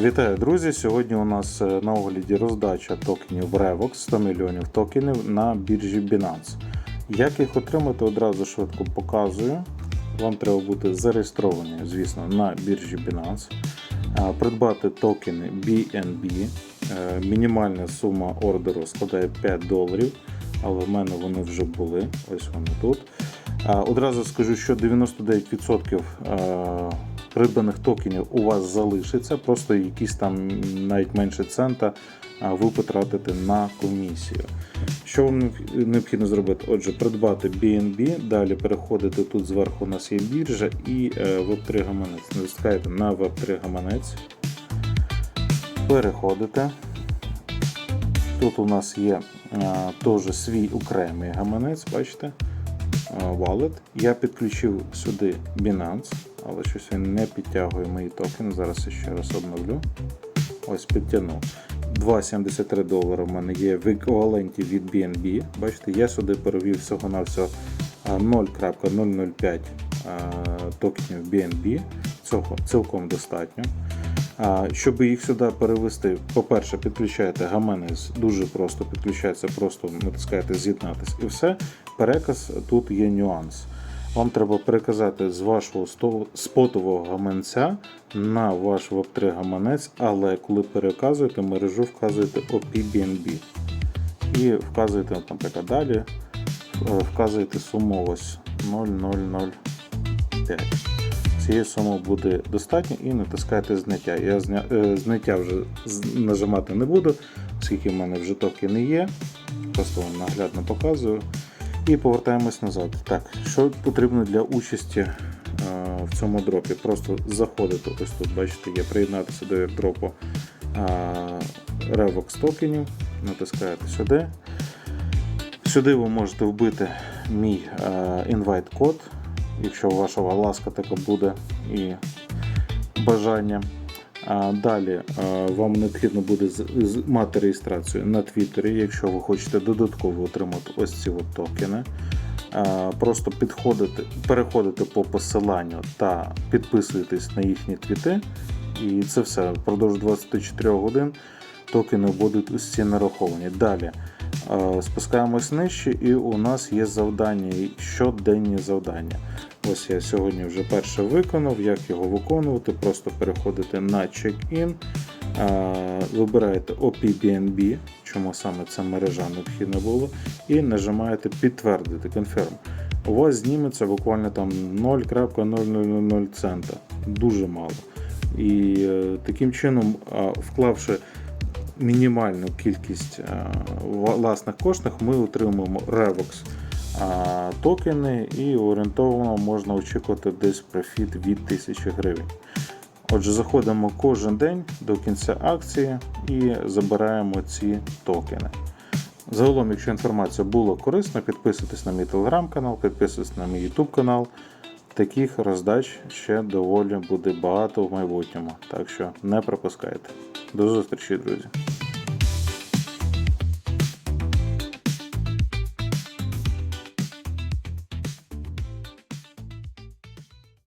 Вітаю, друзі! Сьогодні у нас е, на огляді роздача токенів Revox 100 мільйонів токенів на біржі Binance. Як їх отримати, одразу швидко показую. Вам треба бути зареєстровані, звісно, на біржі Binance, придбати токени BNB. Е, Мінімальна сума ордеру складає 5 доларів, але в мене вони вже були. Ось вони тут. Одразу скажу, що 99% е, придбаних токенів у вас залишиться, просто якісь там навіть менше цента ви потратите на комісію. Що вам необхідно зробити? Отже, придбати BNB, далі переходите тут зверху у нас є біржа і е, Web3 гаманець. Натискаєте на Web3 гаманець, переходите. Тут у нас є е, теж свій окремий гаманець, бачите? е, Wallet. Я підключив сюди Binance, але щось він не підтягує мої токени. Зараз ще раз обновлю. Ось підтягнув. 2,73 долара в мене є в еквіваленті від BNB. Бачите, я сюди перевів всього-навсього а, 0.005 токенів BNB. Цього цілком достатньо. Щоб їх сюди перевести, по-перше, підключаєте гаманець, дуже просто підключається, просто натискаєте з'єднатись і все. Переказ тут є нюанс. Вам треба переказати з вашого спотового гаманця на ваш Web3 гаманець, але коли переказуєте мережу, вказуєте OPBNB. І вказуєте, наприклад, далі, е, вказуєте суму ось 0,005. Цієї суми буде достатньо і натискаєте зняття. Я зня... е, зняття вже нажимати не буду, оскільки в мене вже токени є. Просто вам наглядно показую. І повертаємось назад. Так, що потрібно для участі е, в цьому дропі? Просто заходити ось тут, бачите, є приєднатися до airdropу е, Revox токенів, натискаєте сюди. Сюди ви можете вбити мій е, invite код, якщо ваша ласка така буде і бажання. Далі вам необхідно буде мати реєстрацію на Твіттері, якщо ви хочете додатково отримати ось ці от токени. Просто підходите, переходите по посиланню та підписуєтесь на їхні твіти. І це все впродовж 24 годин токени будуть усі нараховані. Далі спускаємось нижче, і у нас є завдання, щоденні завдання. Ось я сьогодні вже перше виконав. Як його виконувати? Просто переходите на check-in, вибираєте OPBNB, чому саме ця мережа необхідна була, і нажимаєте підтвердити конферм. У вас зніметься буквально там 0,0000 цента. Дуже мало. І е, таким чином, вклавши мінімальну кількість власних коштів, ми отримуємо Revox токени і орієнтовно можна очікувати десь профіт від 1000 гривень. Отже, заходимо кожен день до кінця акції і забираємо ці токени. Загалом, якщо інформація була корисна, підписуйтесь на мій телеграм-канал, підписуйтесь на мій YouTube канал. Таких роздач ще доволі буде багато в майбутньому, так що не пропускайте. До зустрічі, друзі!